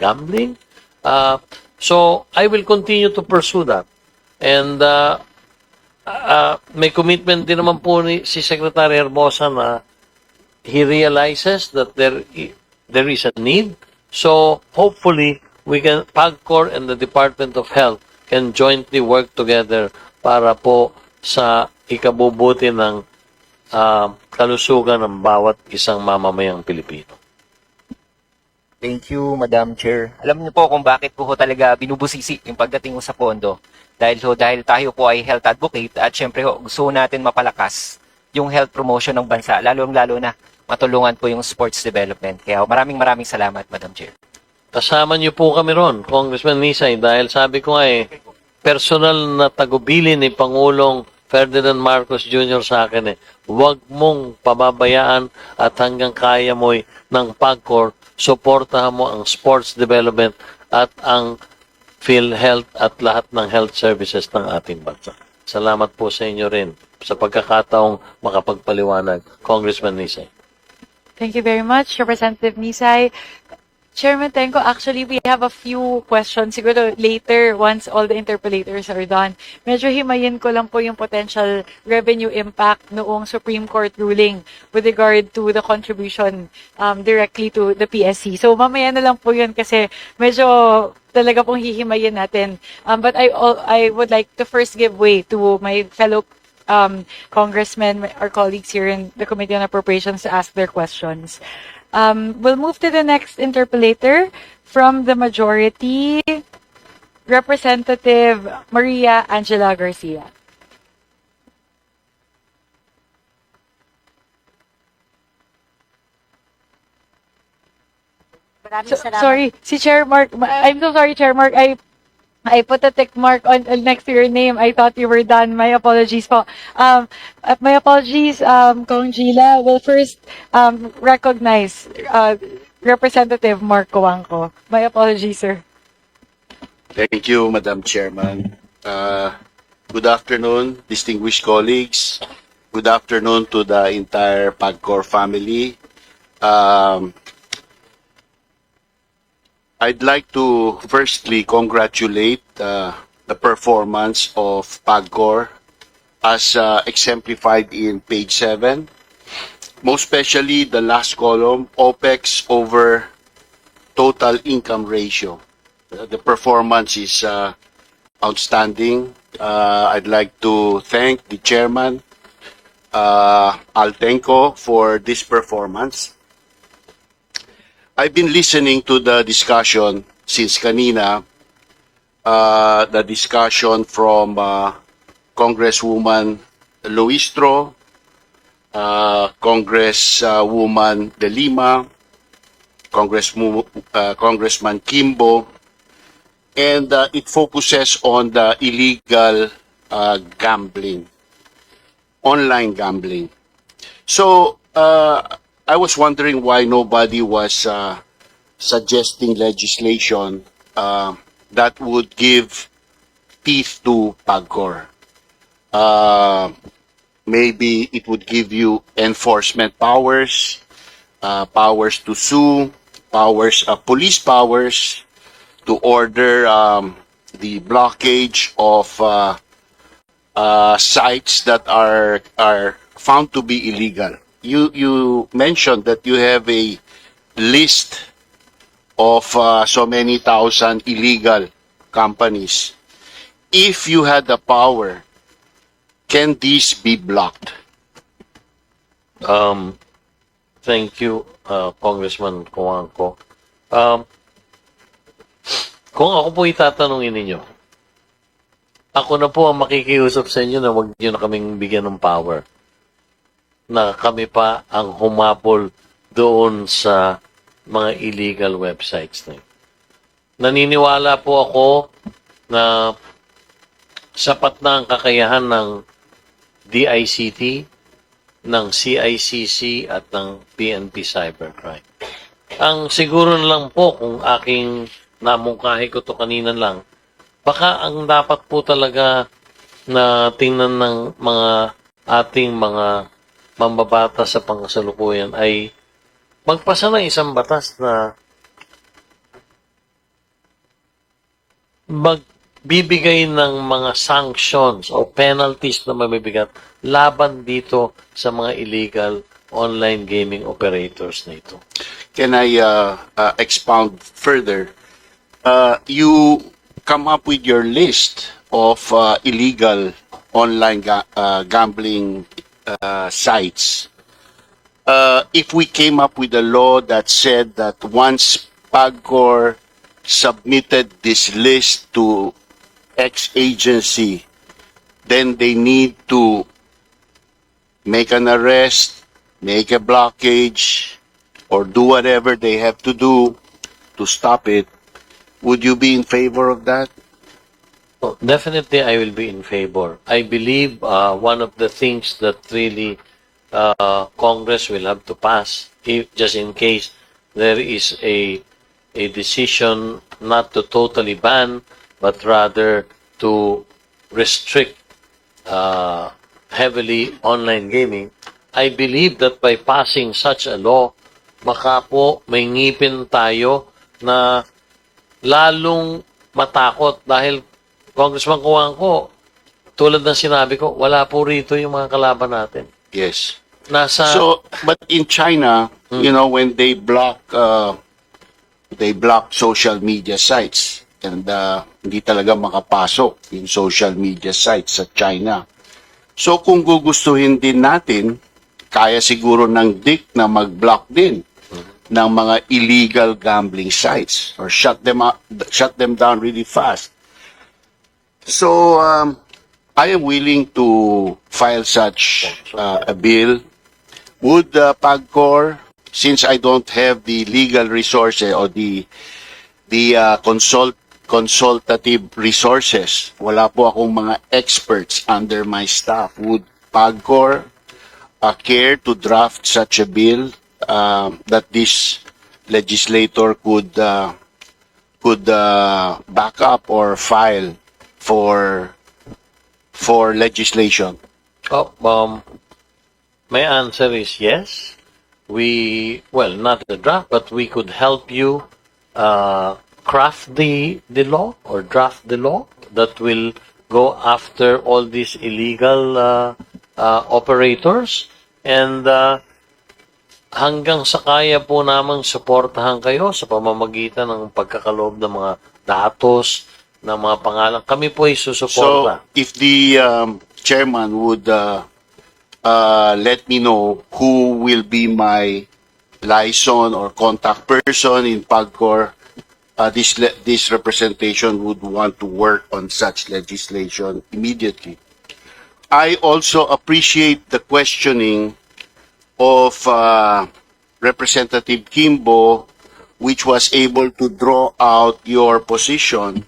gambling. Uh, so, I will continue to pursue that. And uh, uh, may commitment din naman po ni, si Secretary Herbosa na he realizes that there there is a need. So hopefully we can PAGCOR and the Department of Health can jointly work together para po sa ikabubuti ng ah, kalusugan ng bawat isang mamamayang Pilipino. Thank you, Madam Chair. Alam niyo po kung bakit ko ho talaga binubusisi yung pagdating ko sa pondo. Dahil ho, dahil tayo po ay health advocate at syempre ho, gusto natin mapalakas yung health promotion ng bansa, lalong-lalo na matulungan po yung sports development. Kaya maraming maraming salamat, Madam Chair. Kasama niyo po kami ron, Congressman Nisay, dahil sabi ko nga eh, personal na tagubili ni Pangulong Ferdinand Marcos Jr. sa akin eh, huwag mong pababayaan at hanggang kaya mo'y ng PAGCOR, suportahan mo ang sports development at ang PhilHealth at lahat ng health services ng ating bansa. Salamat po sa inyo rin sa pagkakataong makapagpaliwanag, Congressman Nisay. Thank you very much, Representative Nisay. Chairman Tenko, actually, we have a few questions. Siguro later, once all the interpellators are done. Medyo himayin ko lang po yung potential revenue impact noong Supreme Court ruling with regard to the contribution um, directly to the PSC. So, mamaya na lang po yun kasi medyo talaga pong hihimayin natin. Um, but I, I would like to first give way to my fellow um, congressmen, our colleagues here in the Committee on Appropriations to ask their questions. Um, we'll move to the next interpolator from the majority, Representative Maria Angela Garcia. So, sorry, si Chair Mark, I'm so sorry, Chair Mark, I I put a tick mark on uh, next to your name. I thought you were done. My apologies po. Um, uh, my apologies, um, Kong Gila. Will first um, recognize uh, Representative Mark Coangco. My apologies, sir. Thank you, Madam Chairman. Uh, good afternoon, distinguished colleagues. Good afternoon to the entire PAGCOR family. Um, I'd like to firstly congratulate uh, the performance of PAGCOR as uh, exemplified in page 7. Most especially the last column, OPEX over total income ratio. Uh, the performance is uh, outstanding. Uh, I'd like to thank the chairman, uh, Altenco, for this performance. I've been listening to the discussion since kanina, uh, the discussion from uh, Congresswoman Luistro, uh, Congresswoman De Lima, Congressmo- uh, Congressman Kimbo, and uh, it focuses on the illegal uh, gambling, online gambling. So uh, I was wondering why nobody was uh, suggesting legislation uh, that would give teeth to PAGCOR. Uh, maybe it would give you enforcement powers, uh, powers to sue, powers, uh, police powers, to order um, the blockage of uh, uh, sites that are are found to be illegal. You you mentioned that you have a list of uh, so many thousand illegal companies. If you had the power, can these be blocked? Um, thank you, uh, Congressman Kuangko. Um, kung ako po itatanungin ninyo, ako na po ang makikiusap sa inyo na wag niyo na kaming bigyan ng power. Na kami pa ang humapol doon sa mga illegal websites na yun. Naniniwala po ako na sapat na ang kakayahan ng DICT, ng CICC at ng PNP Cybercrime. Ang siguro na lang po kung aking namungkahi ko to kanina lang, baka ang dapat po talaga na tingnan ng mga ating mga mambabata sa pangasalukuyan ay magpasa ng isang batas na magbibigay ng mga sanctions o penalties na mabibigat laban dito sa mga illegal online gaming operators na ito. Can I uh, uh, expound further? Uh, you come up with your list of uh, illegal online ga- uh, gambling uh, sites. Uh, if we came up with a law that said that once PAGCOR submitted this list to X agency, then they need to make an arrest, make a blockage, or do whatever they have to do to stop it. Would you be in favor of that? Definitely, I will be in favor. I believe uh, one of the things that really uh, Congress will have to pass, if, just in case there is a a decision not to totally ban, but rather to restrict uh, heavily online gaming. I believe that by passing such a law, baka po may ngipin tayo na lalong matakot dahil Congressman Kuwang ko, tulad ng sinabi ko, wala po rito yung mga kalaban natin. Yes. Nasa, So, but in China, you know, when they block, uh, they block social media sites and uh, hindi talaga makapasok yung social media sites sa China. So, kung gugustuhin din natin, kaya siguro ng DIC na mag-block din ng mga illegal gambling sites or shut them up, shut them down really fast. So, um, I am willing to file such uh, a bill. Would uh, PAGCOR, since I don't have the legal resources or the the uh, consult consultative resources, wala po akong mga experts under my staff, would PAGCOR uh, care to draft such a bill uh, that this legislator could uh, could uh, back up or file for for legislation? oh, um, my answer is yes. We, well, not the draft, but we could help you uh, craft the, the law or draft the law that will go after all these illegal uh, uh, operators. And uh, hanggang sa kaya po namang suportahan kayo sa pamamagitan ng pagkakaloob ng mga datos, ng mga pangalan. Kami po ay So, susuporta. if the um, chairman would uh, uh, let me know who will be my liaison or contact person in PAGCOR, uh, this le- this representation would want to work on such legislation immediately. I also appreciate the questioning of uh, Representative Kimbo, which was able to draw out your position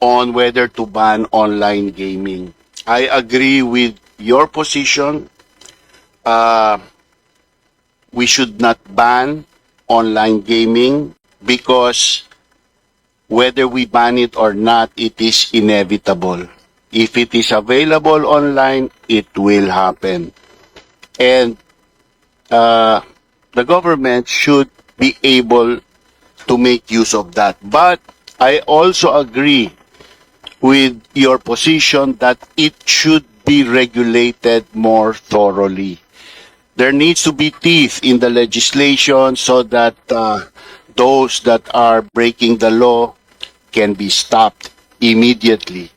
on whether to ban online gaming. I agree with your position. Uh, we should not ban online gaming because whether we ban it or not, it is inevitable. If it is available online, it will happen. And uh, the government should be able to make use of that. But I also agree with your position that it should be regulated more thoroughly. There needs to be teeth in the legislation so that uh, those that are breaking the law can be stopped immediately.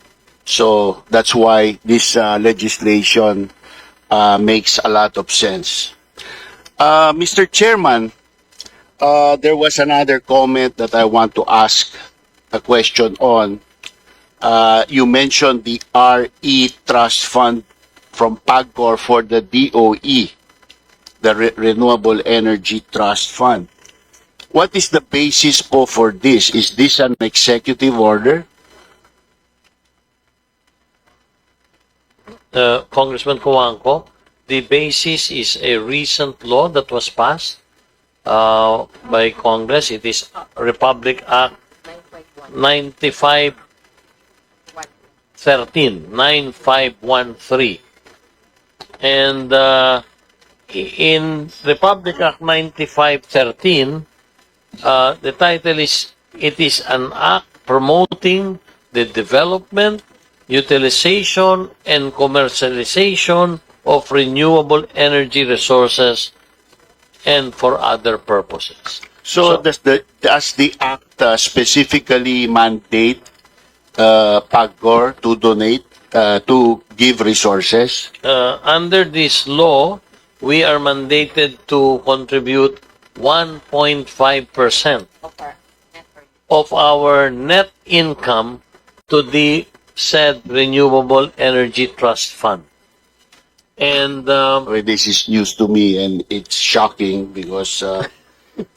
So that's why this uh, legislation uh, makes a lot of sense. Uh, Mr. Chairman, uh, there was another comment that I want to ask a question on. Uh, you mentioned the RE Trust Fund from PAGCOR for the DOE, the Re- Renewable Energy Trust Fund. What is the basis po for this? Is this an executive order? uh, Congressman Kuwangko, the basis is a recent law that was passed uh, by Congress. It is Republic Act 9513, 9513. And uh, in Republic Act 9513, uh, the title is, it is an act promoting the development, utilization, and commercialization of renewable energy resources and for other purposes. So, So- does the does the act uh, specifically mandate uh, PAGCOR to donate uh, to give resources? uh, under this law, we are mandated to contribute 1.5% of our net income to the said Renewable Energy Trust Fund. And um, Well, this is news to me and it's shocking because uh,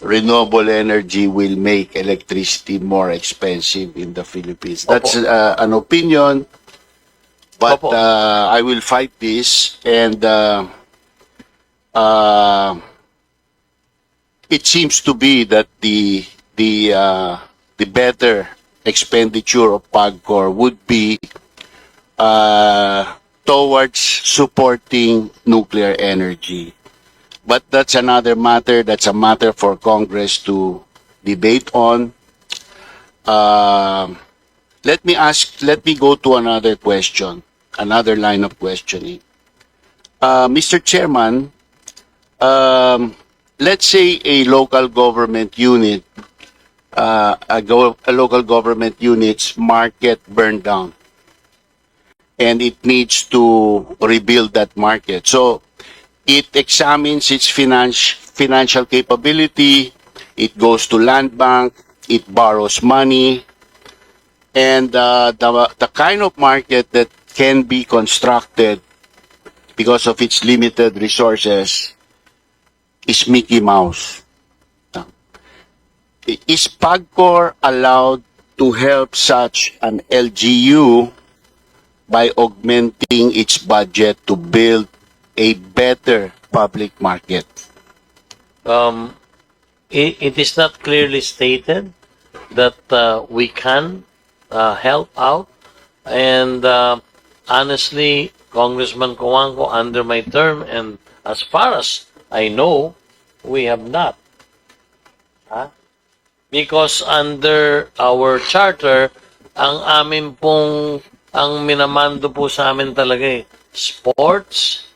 renewable energy will make electricity more expensive in the Philippines. That's uh, an opinion, but Opo. uh, I will fight this and uh, uh, it seems to be that the the uh, the better expenditure of PAGCOR would be uh, towards supporting nuclear energy. But that's another matter. That's a matter for Congress to debate on. Um, let me ask, let me go to another question, another line of questioning. Uh, Mr. Chairman, um, let's say a local government unit, uh, a, go- a local government unit's market burned down and it needs to rebuild that market. So it examines its finance, financial capability, it goes to land bank, it borrows money, and uh, the, the kind of market that can be constructed because of its limited resources is Mickey Mouse. Is PAGCOR allowed to help such an LGU by augmenting its budget to build a better public market. um, it, it is not clearly stated that uh, we can uh, help out. And uh, honestly, Congressman Coangco, under my term, and as far as I know, we have not. Ha? Because under our charter, ang amin pong, ang minamando po sa amin talaga eh, sports,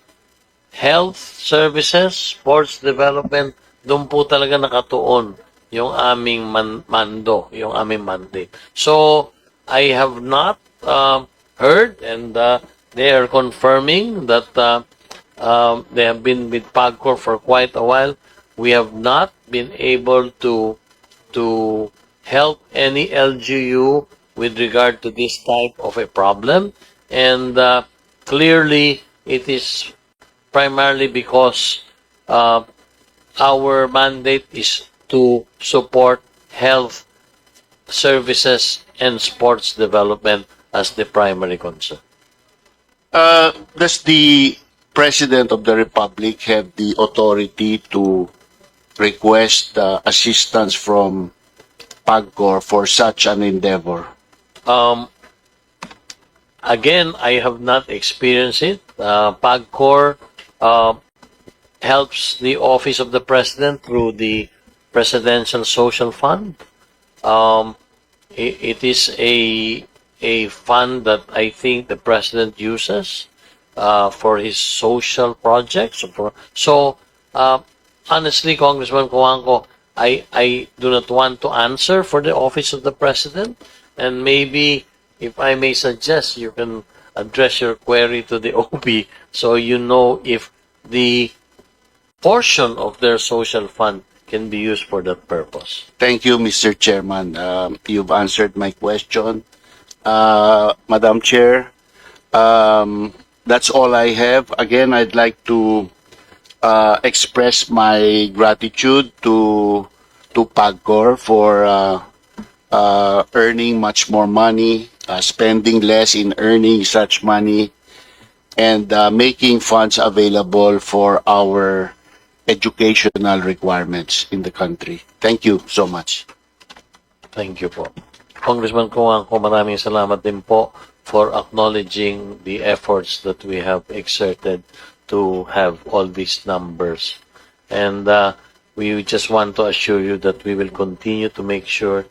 health services, sports development, doon po talaga nakatuon yung aming man- mando, yung aming mandate. So, I have not uh, heard and uh, they are confirming that uh, um, they have been with PAGCOR for quite a while. We have not been able to to help any LGU with regard to this type of a problem. And uh, clearly, it is primarily because uh, our mandate is to support health services and sports development as the primary concern. Uh, does the President of the Republic have the authority to request uh, assistance from PAGCOR for such an endeavor? Um, again, I have not experienced it. Uh, PAGCOR uh, helps the Office of the President through the Presidential Social Fund. Um, i- it is a a fund that I think the President uses uh, for his social projects. So, uh, honestly, Congressman Coangco, I, I do not want to answer for the office of the president. And maybe, if I may suggest, you can address your query to the OB so you know if the portion of their social fund can be used for that purpose. Thank you, Mr. Chairman. Um, you've answered my question. Uh, Madam Chair, um, that's all I have. Again, I'd like to uh, express my gratitude to to PAGCOR for uh, uh, earning much more money, uh, spending less in earning such money, and uh, making funds available for our educational requirements in the country. Thank you so much. Thank you po. Congressman Kuangko, maraming salamat din po for acknowledging the efforts that we have exerted to have all these numbers. And uh, we just want to assure you that we will continue to make sure